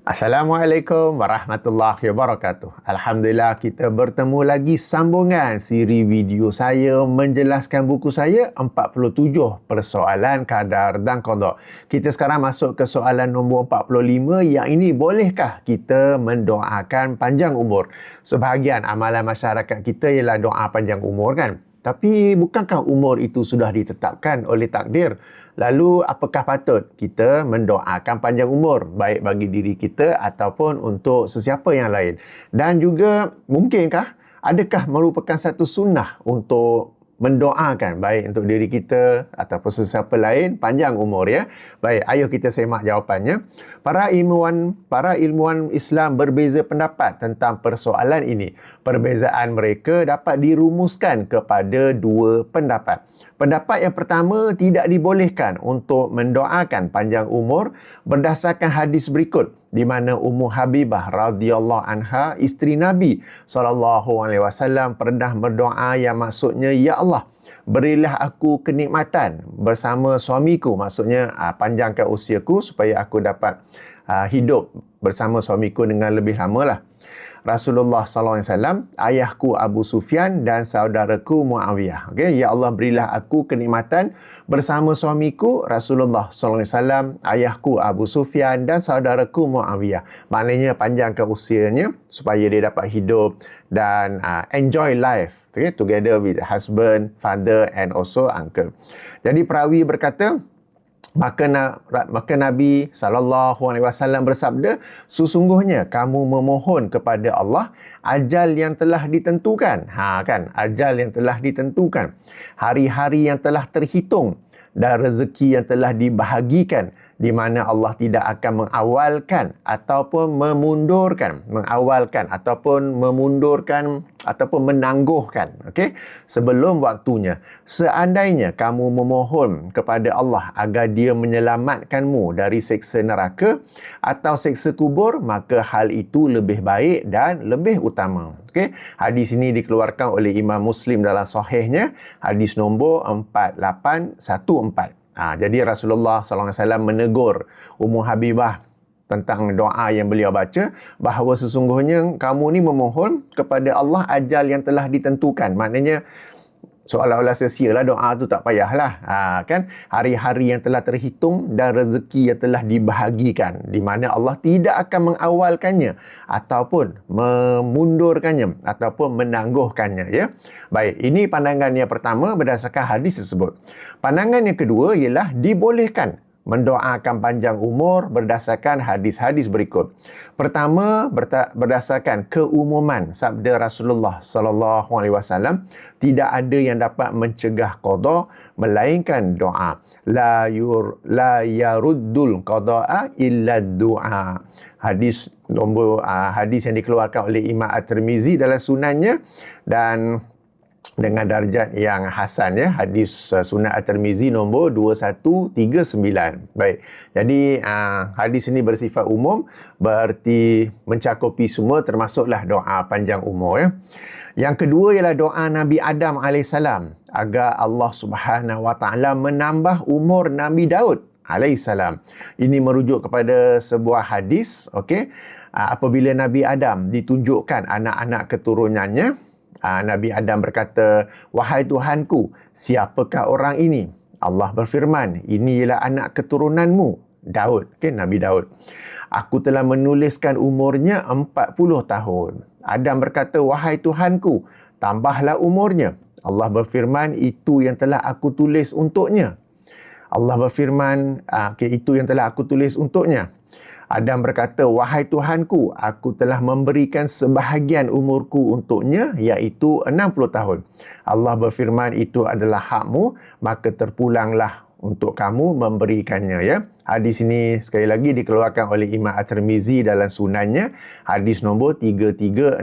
Assalamualaikum warahmatullahi wabarakatuh. Alhamdulillah kita bertemu lagi sambungan siri video saya menjelaskan buku saya 47 persoalan kadar dan kodok. Kita sekarang masuk ke soalan nombor 45 yang ini bolehkah kita mendoakan panjang umur? Sebahagian amalan masyarakat kita ialah doa panjang umur kan? Tapi bukankah umur itu sudah ditetapkan oleh takdir? Lalu apakah patut kita mendoakan panjang umur baik bagi diri kita ataupun untuk sesiapa yang lain? Dan juga mungkinkah adakah merupakan satu sunnah untuk mendoakan baik untuk diri kita ataupun sesiapa lain panjang umur ya. Baik, ayo kita semak jawapannya. Para ilmuwan para ilmuwan Islam berbeza pendapat tentang persoalan ini. Perbezaan mereka dapat dirumuskan kepada dua pendapat. Pendapat yang pertama tidak dibolehkan untuk mendoakan panjang umur berdasarkan hadis berikut di mana Ummu Habibah radhiyallahu anha isteri Nabi sallallahu alaihi wasallam pernah berdoa yang maksudnya ya Allah berilah aku kenikmatan bersama suamiku maksudnya ah, panjangkan usiaku supaya aku dapat ah, hidup bersama suamiku dengan lebih lama lah. Rasulullah wasallam, ayahku Abu Sufyan dan saudaraku Muawiyah. Okey, ya Allah berilah aku kenikmatan bersama suamiku Rasulullah wasallam, ayahku Abu Sufyan dan saudaraku Muawiyah. Maknanya panjangkan usianya supaya dia dapat hidup dan uh, enjoy life okay, together with husband, father and also uncle. Jadi perawi berkata, maka maka Nabi wasallam bersabda sesungguhnya kamu memohon kepada Allah ajal yang telah ditentukan. Ha kan? Ajal yang telah ditentukan. Hari-hari yang telah terhitung dan rezeki yang telah dibahagikan di mana Allah tidak akan mengawalkan ataupun memundurkan mengawalkan ataupun memundurkan ataupun menangguhkan okey? Sebelum waktunya seandainya kamu memohon kepada Allah agar dia menyelamatkanmu dari seksa neraka atau seksa kubur maka hal itu lebih baik dan lebih utama okey? Hadis ini dikeluarkan oleh Imam Muslim dalam sahihnya hadis nombor 4814 Ha, jadi Rasulullah SAW menegur Ummu Habibah tentang doa yang beliau baca bahawa sesungguhnya kamu ni memohon kepada Allah ajal yang telah ditentukan. Maknanya seolah-olah sia-sia lah doa tu tak payahlah. Ha, kan? Hari-hari yang telah terhitung dan rezeki yang telah dibahagikan di mana Allah tidak akan mengawalkannya ataupun memundurkannya ataupun menangguhkannya ya? Baik ini pandangan yang pertama berdasarkan hadis tersebut. Pandangan yang kedua ialah dibolehkan mendoakan panjang umur berdasarkan hadis-hadis berikut. Pertama berdasarkan keumuman sabda Rasulullah sallallahu alaihi wasallam tidak ada yang dapat mencegah qada melainkan doa. La yur la yaruddul qada'a illa doa. Hadis nombor uh, hadis yang dikeluarkan oleh Imam At-Tirmizi dalam sunannya dan dengan darjat yang hasan ya. Hadis uh, sunnah at-tirmizi nombor 2139 baik. Jadi uh, hadis ini bersifat umum berarti mencakupi semua termasuklah doa panjang umur ya. Yang kedua ialah doa Nabi Adam AS agar Allah Subhanahu Wa Taala menambah umur Nabi Daud AS. Ini merujuk kepada sebuah hadis, okey. Uh, apabila Nabi Adam ditunjukkan anak-anak keturunannya, uh, Nabi Adam berkata, "Wahai Tuhanku, siapakah orang ini?" Allah berfirman, "Ini ialah anak keturunanmu, Daud." Okay, Nabi Daud. Aku telah menuliskan umurnya 40 tahun. Adam berkata, "Wahai Tuhanku, tambahlah umurnya." Allah berfirman, "Itu yang telah aku tulis untuknya." Allah berfirman, ah, okay, "Itu yang telah aku tulis untuknya." Adam berkata, Wahai Tuhanku, aku telah memberikan sebahagian umurku untuknya, iaitu 60 tahun. Allah berfirman, itu adalah hakmu, maka terpulanglah untuk kamu memberikannya. Ya. Hadis ini sekali lagi dikeluarkan oleh Imam At-Tirmizi dalam sunannya, hadis nombor 3368.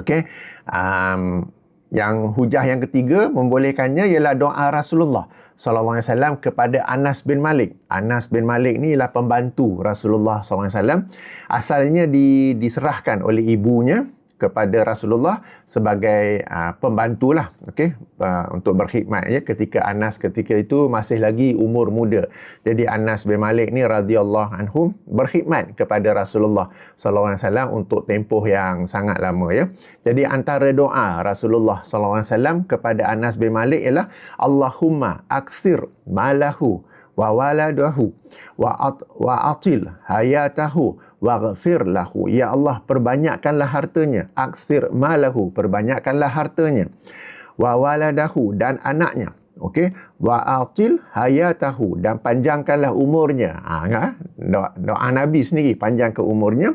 Okey. Um, yang hujah yang ketiga membolehkannya ialah doa Rasulullah sallallahu alaihi wasallam kepada Anas bin Malik. Anas bin Malik ni ialah pembantu Rasulullah sallallahu alaihi wasallam. Asalnya di, diserahkan oleh ibunya kepada Rasulullah sebagai uh, pembantulah okey uh, untuk berkhidmat ya ketika Anas ketika itu masih lagi umur muda. Jadi Anas bin Malik ni radhiyallahu anhum berkhidmat kepada Rasulullah sallallahu alaihi wasallam untuk tempoh yang sangat lama ya. Jadi antara doa Rasulullah sallallahu alaihi wasallam kepada Anas bin Malik ialah Allahumma aksir malahu wa waladahu wa at, wa atil hayatahu waghfir lahu ya Allah perbanyakkanlah hartanya. Aksir malahu perbanyakkanlah hartanya. Wa waladahu dan anaknya. Okey wa atil hayatahu dan panjangkanlah umurnya. Ha doa, doa nabi sendiri panjang ke umurnya.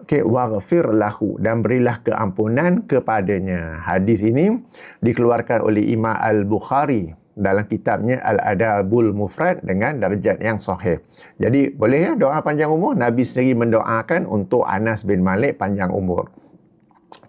Okey waghfir lahu dan berilah keampunan kepadanya. Hadis ini dikeluarkan oleh Imam Al-Bukhari dalam kitabnya Al-Adabul Mufrad dengan darjat yang sahih. Jadi boleh ya doa panjang umur? Nabi sendiri mendoakan untuk Anas bin Malik panjang umur.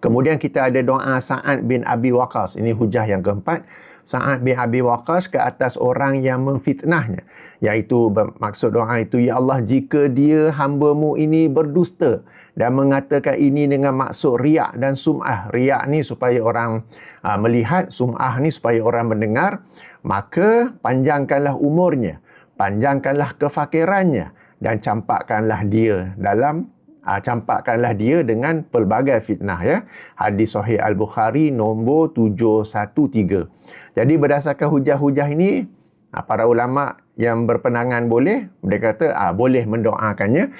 Kemudian kita ada doa Sa'ad bin Abi Waqas. Ini hujah yang keempat. Sa'ad bin Abi Waqas ke atas orang yang memfitnahnya. Iaitu maksud doa itu, Ya Allah jika dia hambamu ini berdusta dan mengatakan ini dengan maksud riak dan sum'ah. Riak ni supaya orang uh, melihat, sum'ah ni supaya orang mendengar maka panjangkanlah umurnya, panjangkanlah kefakirannya dan campakkanlah dia dalam uh, campakkanlah dia dengan pelbagai fitnah ya. Hadis sahih Al-Bukhari nombor 713. Jadi berdasarkan hujah-hujah ini uh, para ulama yang berpenangan boleh mereka kata uh, boleh mendoakannya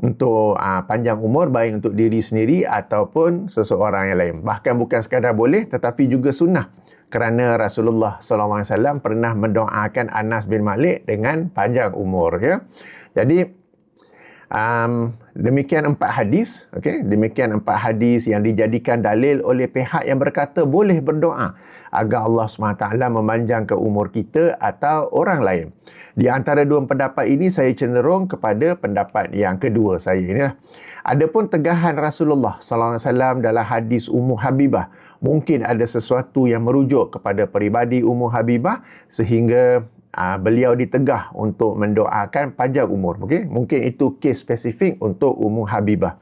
untuk uh, panjang umur baik untuk diri sendiri ataupun seseorang yang lain. Bahkan bukan sekadar boleh tetapi juga sunnah kerana Rasulullah sallallahu alaihi wasallam pernah mendoakan Anas bin Malik dengan panjang umur ya. Jadi um, demikian empat hadis okey demikian empat hadis yang dijadikan dalil oleh pihak yang berkata boleh berdoa agar Allah SWT memanjangkan umur kita atau orang lain. Di antara dua pendapat ini saya cenderung kepada pendapat yang kedua saya ini lah. Adapun tegahan Rasulullah wasallam dalam hadis Ummu Habibah mungkin ada sesuatu yang merujuk kepada peribadi Ummu Habibah sehingga uh, beliau ditegah untuk mendoakan panjang umur. Okay? Mungkin itu kes spesifik untuk Ummu Habibah.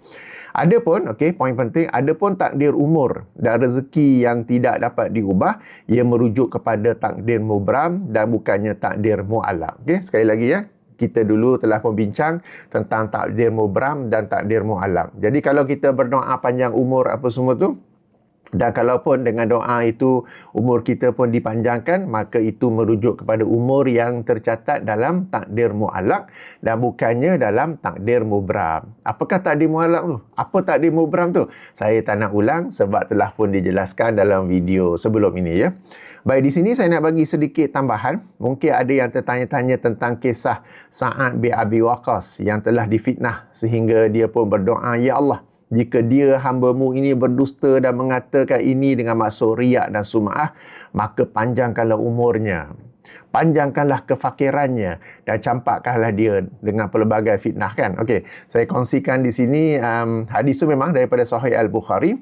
Adapun, okey, poin penting, adapun takdir umur dan rezeki yang tidak dapat diubah, ia merujuk kepada takdir mubram dan bukannya takdir mu'alak. Okey, sekali lagi ya, kita dulu telah membincang tentang takdir mubram dan takdir mu'alak. Jadi kalau kita berdoa panjang umur apa semua tu, dan kalaupun dengan doa itu umur kita pun dipanjangkan, maka itu merujuk kepada umur yang tercatat dalam takdir mu'alak dan bukannya dalam takdir mubram. Apakah takdir mu'alak tu? Apa takdir mubram tu? Saya tak nak ulang sebab telah pun dijelaskan dalam video sebelum ini ya. Baik, di sini saya nak bagi sedikit tambahan. Mungkin ada yang tertanya-tanya tentang kisah Sa'ad bin Abi Waqas yang telah difitnah sehingga dia pun berdoa, Ya Allah, jika dia hambamu ini berdusta dan mengatakan ini dengan maksud riak dan sum'ah, maka panjangkanlah umurnya. Panjangkanlah kefakirannya dan campakkanlah dia dengan pelbagai fitnah kan. Okey, saya kongsikan di sini um, hadis tu memang daripada Sahih Al-Bukhari.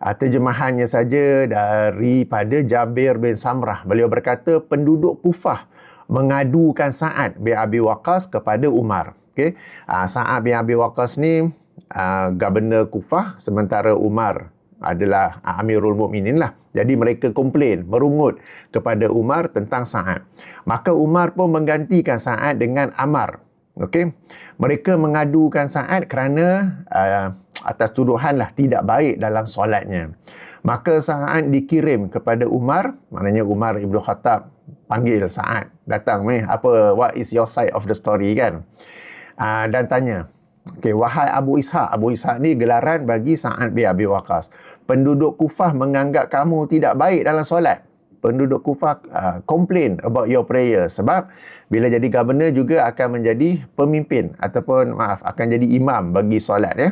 Uh, terjemahannya saja daripada Jabir bin Samrah. Beliau berkata penduduk Kufah mengadukan Sa'ad bin Abi Waqqas kepada Umar. Okey, uh, Sa'ad bin Abi Waqqas ni uh, Governor Kufah sementara Umar adalah uh, Amirul Mukminin lah. Jadi mereka komplain, merungut kepada Umar tentang Sa'ad. Maka Umar pun menggantikan Sa'ad dengan Amar. Okey. Mereka mengadukan Sa'ad kerana uh, atas tuduhan lah tidak baik dalam solatnya. Maka Sa'ad dikirim kepada Umar, maknanya Umar Ibn Khattab panggil Sa'ad, datang meh apa what is your side of the story kan? Uh, dan tanya, Okay, wahai Abu Ishaq. Abu Ishaq ni gelaran bagi Sa'ad bin Abi Waqas. Penduduk Kufah menganggap kamu tidak baik dalam solat. Penduduk Kufah uh, complain about your prayer. Sebab bila jadi governor juga akan menjadi pemimpin ataupun maaf akan jadi imam bagi solat ya.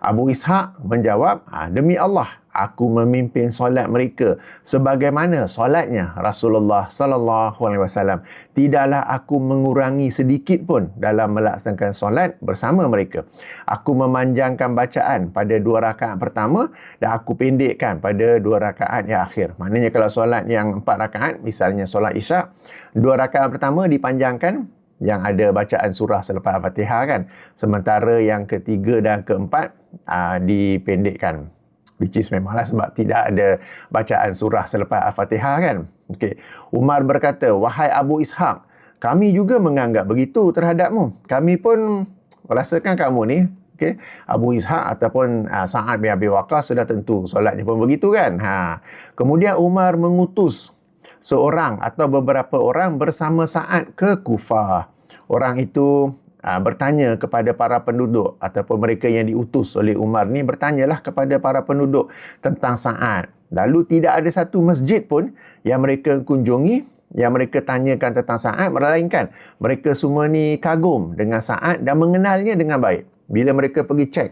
Abu Ishaq menjawab, ah, demi Allah, aku memimpin solat mereka sebagaimana solatnya Rasulullah sallallahu alaihi wasallam tidaklah aku mengurangi sedikit pun dalam melaksanakan solat bersama mereka aku memanjangkan bacaan pada dua rakaat pertama dan aku pendekkan pada dua rakaat yang akhir maknanya kalau solat yang empat rakaat misalnya solat isyak dua rakaat pertama dipanjangkan yang ada bacaan surah selepas Al-Fatihah kan. Sementara yang ketiga dan keempat uh, dipendekkan. Which is memanglah sebab tidak ada bacaan surah selepas Al-Fatihah kan. Okay. Umar berkata, wahai Abu Ishaq, kami juga menganggap begitu terhadapmu. Kami pun rasakan kamu ni Okay. Abu Ishaq ataupun uh, Sa'ad bin Abi Waqqas sudah tentu solatnya pun begitu kan. Ha. Kemudian Umar mengutus seorang atau beberapa orang bersama Sa'ad ke Kufah. Orang itu bertanya kepada para penduduk ataupun mereka yang diutus oleh Umar ni bertanyalah kepada para penduduk tentang Sa'ad. Lalu tidak ada satu masjid pun yang mereka kunjungi yang mereka tanyakan tentang Sa'ad melainkan mereka semua ni kagum dengan Sa'ad dan mengenalnya dengan baik bila mereka pergi cek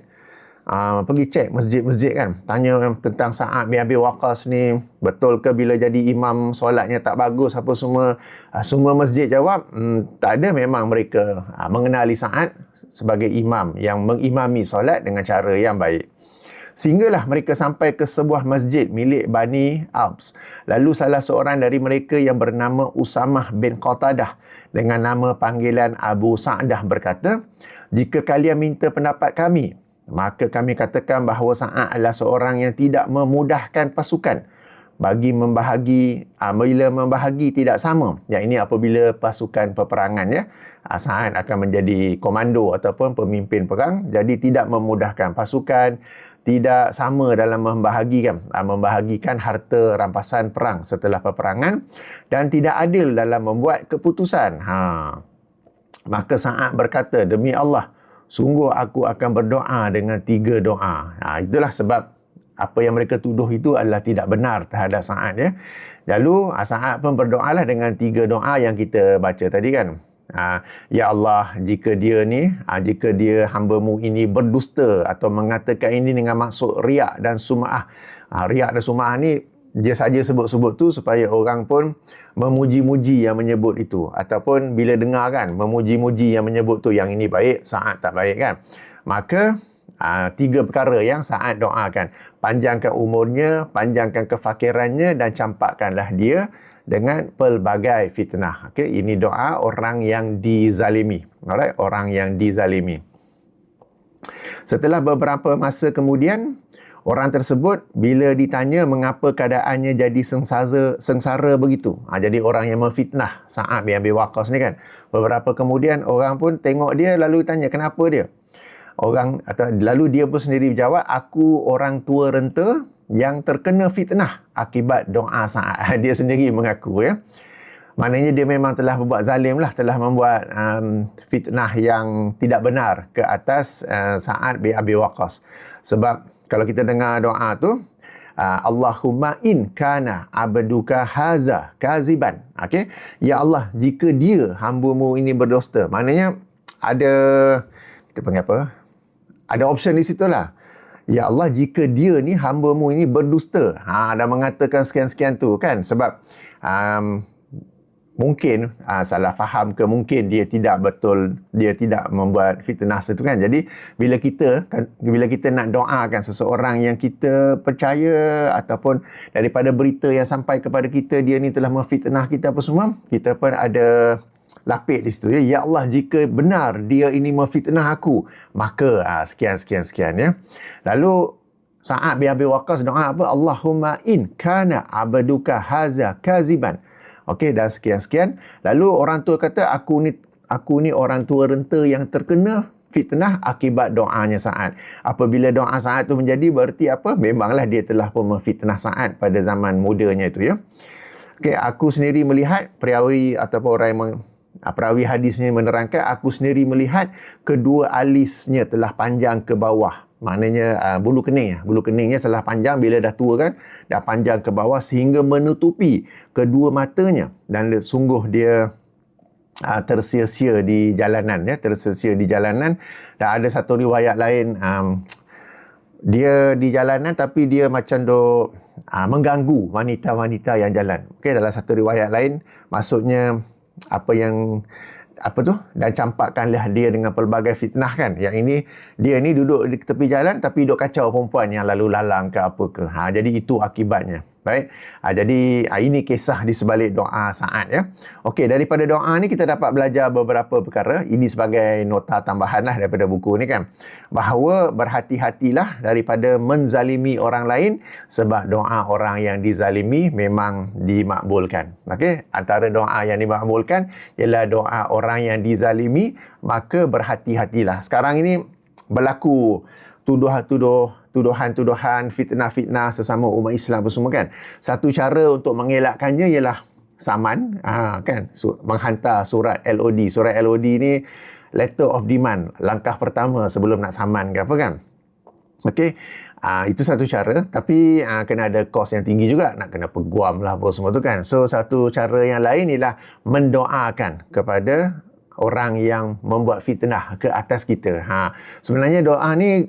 uh, pergi cek masjid-masjid kan. Tanya tentang Sa'ad bin Abi Waqqas ni. Betul ke bila jadi imam solatnya tak bagus apa semua. Uh, semua masjid jawab hmm, tak ada memang mereka. Uh, mengenali Sa'ad sebagai imam yang mengimami solat dengan cara yang baik. Sehinggalah mereka sampai ke sebuah masjid milik Bani Abs. Lalu salah seorang dari mereka yang bernama Usamah bin Qatadah dengan nama panggilan Abu Sa'dah berkata, jika kalian minta pendapat kami, maka kami katakan bahawa Sa'ad adalah seorang yang tidak memudahkan pasukan bagi membahagi bila membahagi tidak sama. Yang ini apabila pasukan peperangan ya, Sa'ad akan menjadi komando ataupun pemimpin perang, jadi tidak memudahkan pasukan, tidak sama dalam membahagikan membahagikan harta rampasan perang setelah peperangan dan tidak adil dalam membuat keputusan. Ha maka Sa'ad berkata, demi Allah, sungguh aku akan berdoa dengan tiga doa. Ha, itulah sebab apa yang mereka tuduh itu adalah tidak benar terhadap Sa'ad. Ya. Lalu ha, Sa'ad pun berdoalah dengan tiga doa yang kita baca tadi kan. Ha, ya Allah, jika dia ni, ha, jika dia hambamu ini berdusta atau mengatakan ini dengan maksud riak dan suma'ah. Ha, riak dan suma'ah ni dia saja sebut-sebut tu supaya orang pun memuji-muji yang menyebut itu. Ataupun bila dengar kan memuji-muji yang menyebut tu yang ini baik saat tak baik kan. Maka aa, tiga perkara yang saat doakan. Panjangkan umurnya panjangkan kefakirannya dan campakkanlah dia dengan pelbagai fitnah. Okey ini doa orang yang dizalimi. Alright orang yang dizalimi. Setelah beberapa masa kemudian Orang tersebut bila ditanya mengapa keadaannya jadi sengsara, sengsara begitu. Ha, jadi orang yang memfitnah Sa'ad bin Abi Waqqas ni kan. Beberapa kemudian orang pun tengok dia lalu tanya kenapa dia. Orang atau lalu dia pun sendiri jawab aku orang tua renta yang terkena fitnah akibat doa Sa'ad. Dia sendiri mengaku ya. Maknanya dia memang telah berbuat zalim lah, telah membuat um, fitnah yang tidak benar ke atas uh, Sa'ad bin Abi Waqqas. Sebab kalau kita dengar doa tu uh, Allahumma in kana abduka haza kaziban. Okey? Ya Allah jika dia hamba-Mu ini berdusta maknanya ada kita panggil apa? Ada option di situ lah. Ya Allah jika dia ni hamba-Mu ini berdusta ha dan mengatakan sekian-sekian tu kan? Sebab um, mungkin uh, salah faham ke mungkin dia tidak betul dia tidak membuat fitnah itu kan. Jadi bila kita kan, bila kita nak doakan seseorang yang kita percaya ataupun daripada berita yang sampai kepada kita dia ni telah memfitnah kita apa semua kita pun ada lapik di situ ya. Ya Allah jika benar dia ini memfitnah aku maka uh, sekian sekian sekian ya. Lalu saat bi Abi Waqqas doa apa? Allahumma in kana abduka haza kaziban Okey, dan sekian-sekian. Lalu orang tua kata, aku ni aku ni orang tua renta yang terkena fitnah akibat doanya saat. Apabila doa saat tu menjadi, berarti apa? Memanglah dia telah pun memfitnah saat pada zaman mudanya itu ya. Okey, aku sendiri melihat perawi ataupun orang yang ah, perawi hadisnya menerangkan aku sendiri melihat kedua alisnya telah panjang ke bawah maknanya uh, bulu kening bulu keningnya telah panjang bila dah tua kan dah panjang ke bawah sehingga menutupi kedua matanya. Dan sungguh dia uh, tersia-sia di jalanan ya. Tersia-sia di jalanan. Dan ada satu riwayat lain um, dia di jalanan tapi dia macam do uh, mengganggu wanita-wanita yang jalan. Okey dalam satu riwayat lain maksudnya apa yang apa tu? Dan campakkanlah dia dengan pelbagai fitnah kan? Yang ini dia ni duduk di tepi jalan tapi duduk kacau perempuan yang lalu lalang ke apa ke. Ha jadi itu akibatnya Baik. Ha, jadi ha, ini kisah di sebalik doa saat ya. Okey, daripada doa ni kita dapat belajar beberapa perkara. Ini sebagai nota tambahan lah daripada buku ni kan. Bahawa berhati-hatilah daripada menzalimi orang lain sebab doa orang yang dizalimi memang dimakbulkan. Okey, antara doa yang dimakbulkan ialah doa orang yang dizalimi, maka berhati-hatilah. Sekarang ini berlaku tuduh-tuduh tuduhan-tuduhan fitnah-fitnah sesama umat Islam apa semua kan. Satu cara untuk mengelakkannya ialah saman ha, kan so, menghantar surat LOD. Surat LOD ni letter of demand, langkah pertama sebelum nak saman ke apa kan. Okey. Uh, itu satu cara tapi uh, kena ada kos yang tinggi juga nak kena peguam lah apa semua tu kan so satu cara yang lain ialah mendoakan kepada orang yang membuat fitnah ke atas kita ha sebenarnya doa ni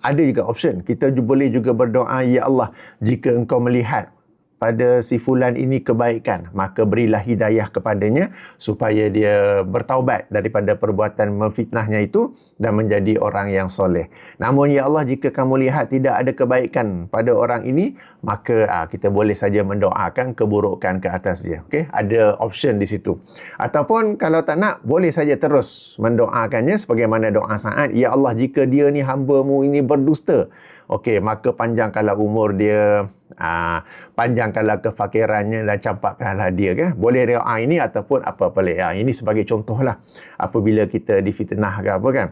ada juga option. Kita boleh juga berdoa, Ya Allah, jika engkau melihat pada si fulan ini kebaikan, maka berilah hidayah kepadanya supaya dia bertaubat daripada perbuatan memfitnahnya itu dan menjadi orang yang soleh. Namun ya Allah jika kamu lihat tidak ada kebaikan pada orang ini, maka aa, ah, kita boleh saja mendoakan keburukan ke atas dia. Okey, ada option di situ. Ataupun kalau tak nak, boleh saja terus mendoakannya sebagaimana doa saat, ya Allah jika dia ni hamba-Mu ini berdusta, okey maka panjangkanlah umur dia. Uh, panjangkanlah kefakirannya dan campakkanlah dia kan boleh doa ini ataupun apa-apa lagi uh, ini sebagai contohlah apabila kita difitnah ke apa kan?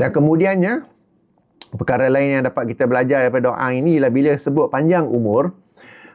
Dan kemudiannya perkara lain yang dapat kita belajar daripada doa ini ialah bila sebut panjang umur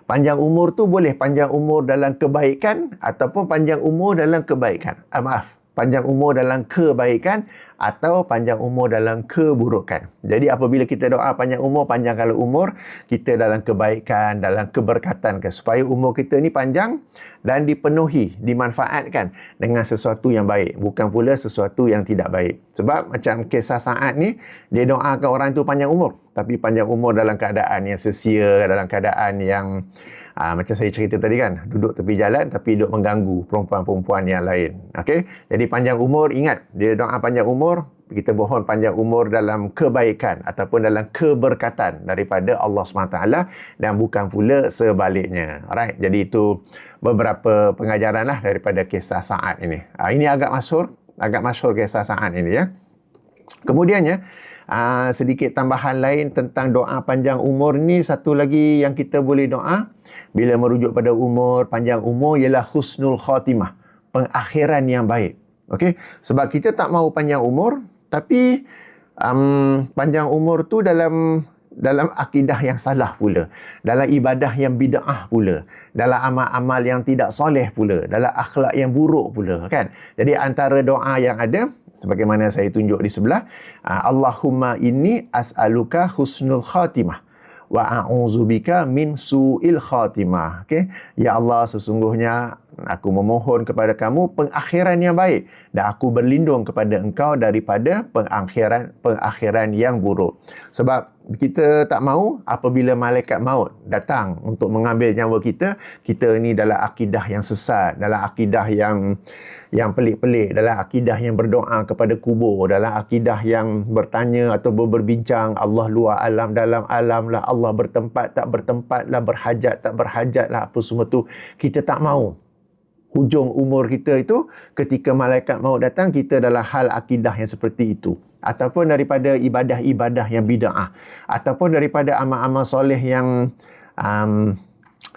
panjang umur tu boleh panjang umur dalam kebaikan ataupun panjang umur dalam kebaikan. Uh, maaf panjang umur dalam kebaikan atau panjang umur dalam keburukan. Jadi apabila kita doa panjang umur, panjang kalau umur, kita dalam kebaikan, dalam keberkatan ke supaya umur kita ni panjang dan dipenuhi, dimanfaatkan dengan sesuatu yang baik, bukan pula sesuatu yang tidak baik. Sebab macam kisah saat ni, dia doakan orang tu panjang umur, tapi panjang umur dalam keadaan yang sesia, dalam keadaan yang Ha, macam saya cerita tadi kan, duduk tepi jalan tapi duduk mengganggu perempuan-perempuan yang lain. Okey. Jadi panjang umur, ingat, dia doa panjang umur, kita mohon panjang umur dalam kebaikan ataupun dalam keberkatan daripada Allah SWT dan bukan pula sebaliknya. Alright. Jadi itu beberapa pengajaran lah daripada kisah saat ini. Ha, ini agak masyur, agak masyur kisah saat ini ya. Kemudiannya, uh, sedikit tambahan lain tentang doa panjang umur ni satu lagi yang kita boleh doa bila merujuk pada umur, panjang umur ialah husnul khatimah, pengakhiran yang baik. Okey, sebab kita tak mahu panjang umur, tapi um, panjang umur tu dalam dalam akidah yang salah pula, dalam ibadah yang bid'ah pula, dalam amal-amal yang tidak soleh pula, dalam akhlak yang buruk pula, kan? Jadi antara doa yang ada sebagaimana saya tunjuk di sebelah, Allahumma inni as'aluka husnul khatimah wa a'udzubika min su'il khatimah. Okey. Ya Allah, sesungguhnya aku memohon kepada kamu pengakhiran yang baik dan aku berlindung kepada engkau daripada pengakhiran pengakhiran yang buruk. Sebab kita tak mahu apabila malaikat maut datang untuk mengambil nyawa kita, kita ini dalam akidah yang sesat, dalam akidah yang yang pelik-pelik dalam akidah yang berdoa kepada kubur dalam akidah yang bertanya atau berbincang Allah luar alam dalam alam lah Allah bertempat tak bertempat lah berhajat tak berhajat lah apa semua tu. Kita tak mau hujung umur kita itu ketika malaikat mau datang kita dalam hal akidah yang seperti itu. Ataupun daripada ibadah-ibadah yang bid'ah. Ataupun daripada amal-amal soleh yang um,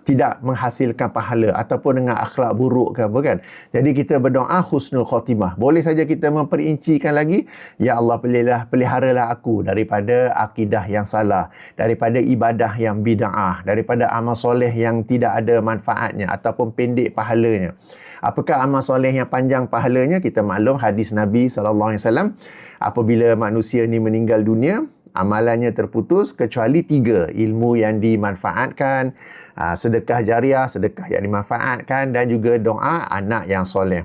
tidak menghasilkan pahala ataupun dengan akhlak buruk ke apa kan. Jadi kita berdoa husnul khotimah. Boleh saja kita memperincikan lagi, ya Allah peliharalah peliharalah aku daripada akidah yang salah, daripada ibadah yang bid'ah, daripada amal soleh yang tidak ada manfaatnya ataupun pendek pahalanya. Apakah amal soleh yang panjang pahalanya? Kita maklum hadis Nabi wasallam apabila manusia ni meninggal dunia, amalannya terputus kecuali tiga ilmu yang dimanfaatkan sedekah jariah, sedekah yang dimanfaatkan dan juga doa anak yang soleh.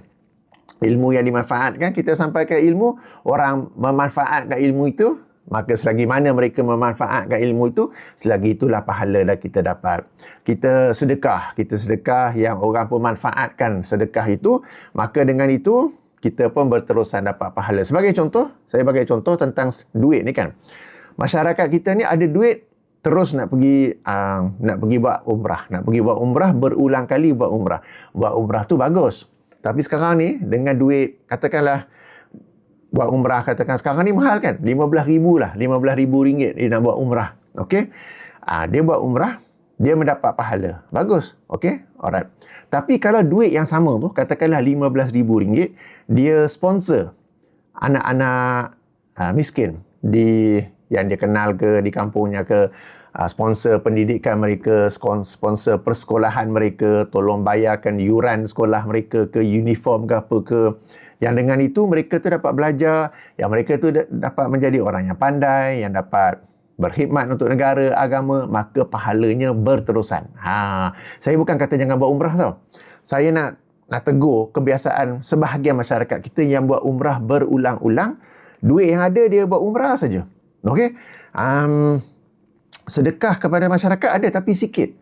Ilmu yang dimanfaatkan, kita sampaikan ilmu, orang memanfaatkan ilmu itu, maka selagi mana mereka memanfaatkan ilmu itu, selagi itulah pahala yang kita dapat. Kita sedekah, kita sedekah yang orang pun manfaatkan sedekah itu, maka dengan itu, kita pun berterusan dapat pahala. Sebagai contoh, saya bagi contoh tentang duit ni kan. Masyarakat kita ni ada duit terus nak pergi uh, nak pergi buat umrah. Nak pergi buat umrah berulang kali buat umrah. Buat umrah tu bagus. Tapi sekarang ni dengan duit katakanlah buat umrah katakan sekarang ni mahal kan? 15 ribu lah. 15 ribu ringgit dia nak buat umrah. Ok? Uh, dia buat umrah dia mendapat pahala. Bagus. Ok? Alright. Tapi kalau duit yang sama tu katakanlah 15 ribu ringgit dia sponsor anak-anak uh, miskin di yang dia kenal ke di kampungnya ke uh, sponsor pendidikan mereka sponsor persekolahan mereka tolong bayarkan yuran sekolah mereka ke uniform ke apa ke. Yang dengan itu mereka tu dapat belajar yang mereka tu dapat menjadi orang yang pandai yang dapat berkhidmat untuk negara agama maka pahalanya berterusan. Ha saya bukan kata jangan buat umrah tau. Saya nak nak tegur kebiasaan sebahagian masyarakat kita yang buat umrah berulang-ulang duit yang ada dia buat umrah saja Okey. Um, sedekah kepada masyarakat ada tapi sikit.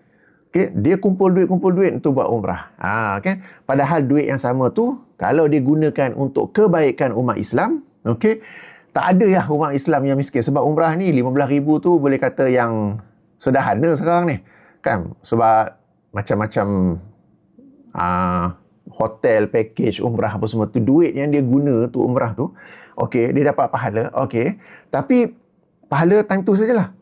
Okey, dia kumpul duit kumpul duit untuk buat umrah. Ha, kan? Padahal duit yang sama tu kalau dia gunakan untuk kebaikan umat Islam, okey, tak ada ya umat Islam yang miskin sebab umrah ni 15000 tu boleh kata yang sederhana sekarang ni. Kan? Sebab macam-macam uh, hotel, package, umrah apa semua tu duit yang dia guna tu umrah tu, okey, dia dapat pahala, okey. Tapi pahala time tu sajalah.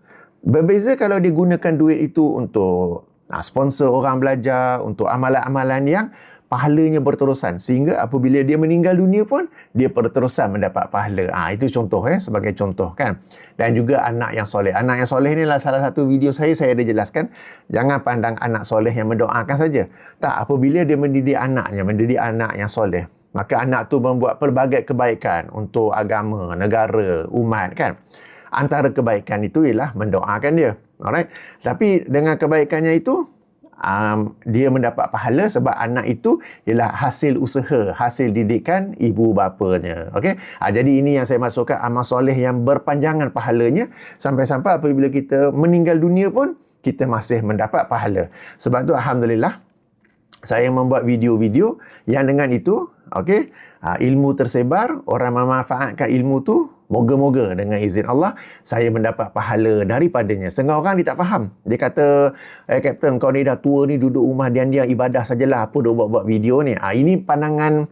Berbeza kalau dia gunakan duit itu untuk uh, sponsor orang belajar, untuk amalan-amalan yang pahalanya berterusan. Sehingga apabila dia meninggal dunia pun, dia berterusan mendapat pahala. Ah ha, itu contoh eh, sebagai contoh kan. Dan juga anak yang soleh. Anak yang soleh ni adalah salah satu video saya, saya ada jelaskan. Jangan pandang anak soleh yang mendoakan saja. Tak, apabila dia mendidik anaknya, mendidik anak yang soleh, maka anak tu membuat pelbagai kebaikan untuk agama, negara, umat kan antara kebaikan itu ialah mendoakan dia. Alright. Tapi dengan kebaikannya itu um, dia mendapat pahala sebab anak itu ialah hasil usaha, hasil didikan ibu bapanya. Okey. Ha, jadi ini yang saya masukkan amal soleh yang berpanjangan pahalanya sampai-sampai apabila kita meninggal dunia pun kita masih mendapat pahala. Sebab tu alhamdulillah saya membuat video-video yang dengan itu okey, ha, ilmu tersebar, orang memanfaatkan ilmu tu Moga-moga dengan izin Allah saya mendapat pahala daripadanya. Setengah orang dia tak faham. Dia kata, "Eh Captain, kau ni dah tua ni duduk rumah diam-diam ibadah sajalah. Apa dah buat-buat video ni?" Ah ini pandangan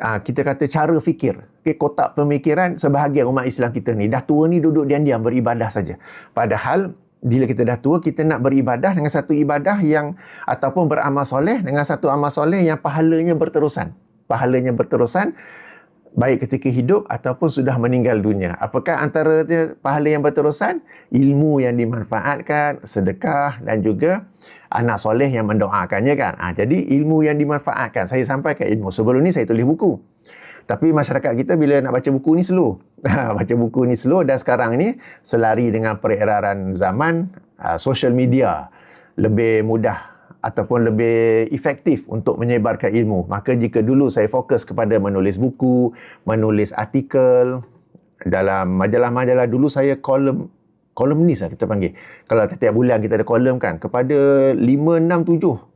ah, kita kata cara fikir. Okay, kotak pemikiran sebahagian umat Islam kita ni dah tua ni duduk diam-diam beribadah saja. Padahal bila kita dah tua kita nak beribadah dengan satu ibadah yang ataupun beramal soleh dengan satu amal soleh yang pahalanya berterusan. Pahalanya berterusan baik ketika hidup ataupun sudah meninggal dunia. Apakah antara pahala yang berterusan? Ilmu yang dimanfaatkan, sedekah dan juga anak soleh yang mendoakannya kan. Ha, jadi ilmu yang dimanfaatkan. Saya sampaikan ilmu. Sebelum ni saya tulis buku. Tapi masyarakat kita bila nak baca buku ni slow. baca buku ni slow dan sekarang ni selari dengan peredaran zaman uh, social media lebih mudah ataupun lebih efektif untuk menyebarkan ilmu. Maka jika dulu saya fokus kepada menulis buku, menulis artikel dalam majalah-majalah dulu saya kolom kolumnis lah kita panggil. Kalau setiap bulan kita ada kolom kan kepada 5 6 7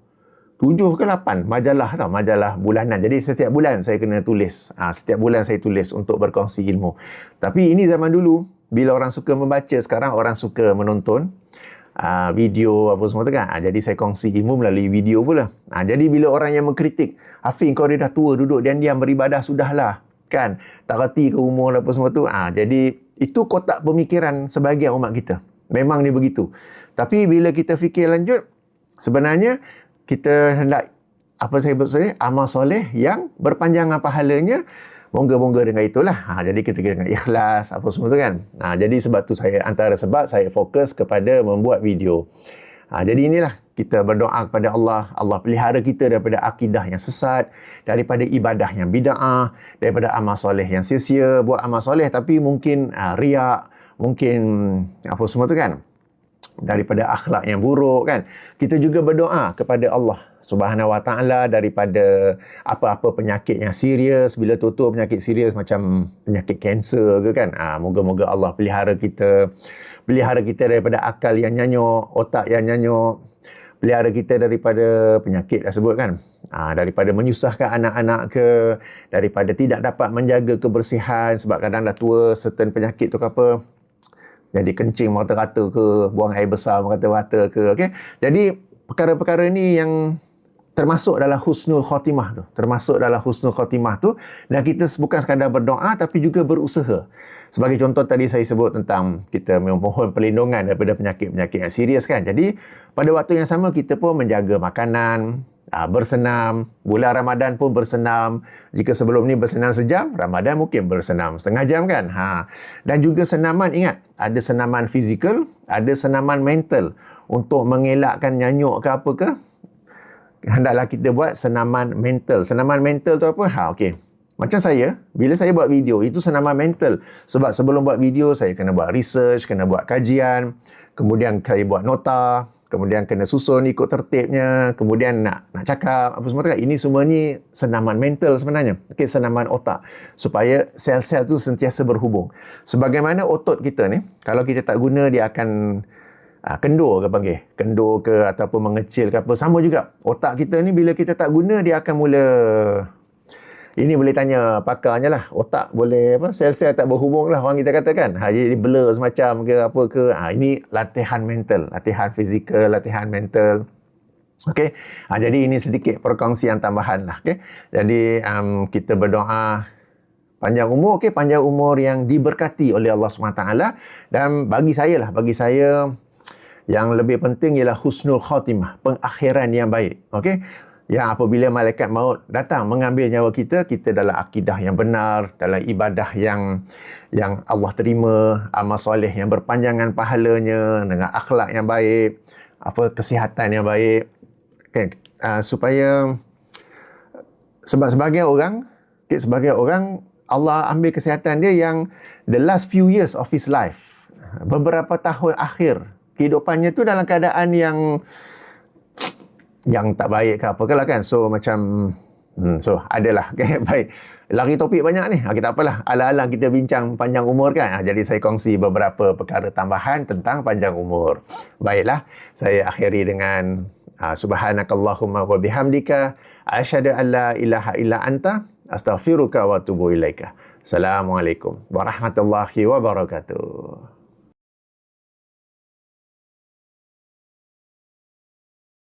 7 ke 8 majalah tau, majalah bulanan. Jadi setiap bulan saya kena tulis. Ha, setiap bulan saya tulis untuk berkongsi ilmu. Tapi ini zaman dulu, bila orang suka membaca, sekarang orang suka menonton uh, video apa semua tu kan. Uh, jadi saya kongsi ilmu melalui video pula. Uh, jadi bila orang yang mengkritik, Hafiz kau dia dah tua duduk diam-diam beribadah sudahlah. Kan? Tak reti ke umur apa semua tu. Uh, jadi itu kotak pemikiran sebahagian umat kita. Memang dia begitu. Tapi bila kita fikir lanjut, sebenarnya kita hendak apa saya sebut saya amal soleh yang berpanjangan pahalanya Moga-moga dengan itulah. Ha, jadi kita dengan ikhlas apa semua tu kan. Ha, jadi sebab tu saya antara sebab saya fokus kepada membuat video. Ha, jadi inilah kita berdoa kepada Allah. Allah pelihara kita daripada akidah yang sesat, daripada ibadah yang bida'ah, daripada amal soleh yang sia-sia. Buat amal soleh tapi mungkin ha, riak, mungkin apa semua tu kan. Daripada akhlak yang buruk kan. Kita juga berdoa kepada Allah Subhanahu Wa Taala daripada apa-apa penyakit yang serius. Bila tutup penyakit serius macam penyakit kanser ke kan? Ah moga-moga Allah pelihara kita. Pelihara kita daripada akal yang nyanyok otak yang nyanyok pelihara kita daripada penyakit dah sebut kan? Ah daripada menyusahkan anak-anak ke daripada tidak dapat menjaga kebersihan sebab kadang dah tua certain penyakit tu ke apa jadi kencing merata-rata ke, buang air besar merata-rata ke, okey. Jadi perkara-perkara ni yang termasuk dalam husnul khotimah tu. Termasuk dalam husnul khotimah tu dan kita bukan sekadar berdoa tapi juga berusaha. Sebagai contoh tadi saya sebut tentang kita memohon perlindungan daripada penyakit-penyakit yang serius kan. Jadi pada waktu yang sama kita pun menjaga makanan, ah, bersenam, bulan Ramadan pun bersenam. Jika sebelum ni bersenam sejam, Ramadan mungkin bersenam setengah jam kan. Ha. Dan juga senaman ingat, ada senaman fizikal, ada senaman mental untuk mengelakkan nyanyuk ke apa ke. Hendaklah kita buat senaman mental. Senaman mental tu apa? Ha okey. Macam saya, bila saya buat video, itu senaman mental. Sebab sebelum buat video, saya kena buat research, kena buat kajian, kemudian saya buat nota, kemudian kena susun ikut tertibnya, kemudian nak nak cakap apa semua tu kan. Ini semua ni senaman mental sebenarnya. Okey, senaman otak supaya sel-sel tu sentiasa berhubung. Sebagaimana otot kita ni, kalau kita tak guna dia akan uh, kendur ke panggil, kendur ke ataupun mengecil ke apa sama juga. Otak kita ni bila kita tak guna dia akan mula ini boleh tanya pakarnya lah. Otak boleh apa? Sel-sel tak berhubung lah orang kita katakan. Ha, jadi blur semacam ke apa ke. Ha, ini latihan mental. Latihan fizikal, latihan mental. Okey. Ha, jadi ini sedikit perkongsian tambahan lah. Okay? Jadi um, kita berdoa panjang umur. Okay? Panjang umur yang diberkati oleh Allah SWT. Dan bagi saya lah. Bagi saya yang lebih penting ialah husnul khatimah. Pengakhiran yang baik. Okey yang apabila malaikat maut datang mengambil nyawa kita kita dalam akidah yang benar dalam ibadah yang yang Allah terima amal soleh yang berpanjangan pahalanya dengan akhlak yang baik apa kesihatan yang baik okay. uh, supaya sebab sebagai orang okay, sebagai orang Allah ambil kesihatan dia yang the last few years of his life beberapa tahun akhir kehidupannya tu dalam keadaan yang yang tak baik ke apa ke lah kan. So macam hmm, so adalah okay, baik. Lari topik banyak ni. Ha, kita apalah ala-ala kita bincang panjang umur kan. Ha, jadi saya kongsi beberapa perkara tambahan tentang panjang umur. Baiklah, saya akhiri dengan uh, subhanakallahumma wa bihamdika asyhadu an la ilaha illa anta astaghfiruka wa atubu ilaika. Assalamualaikum warahmatullahi wabarakatuh.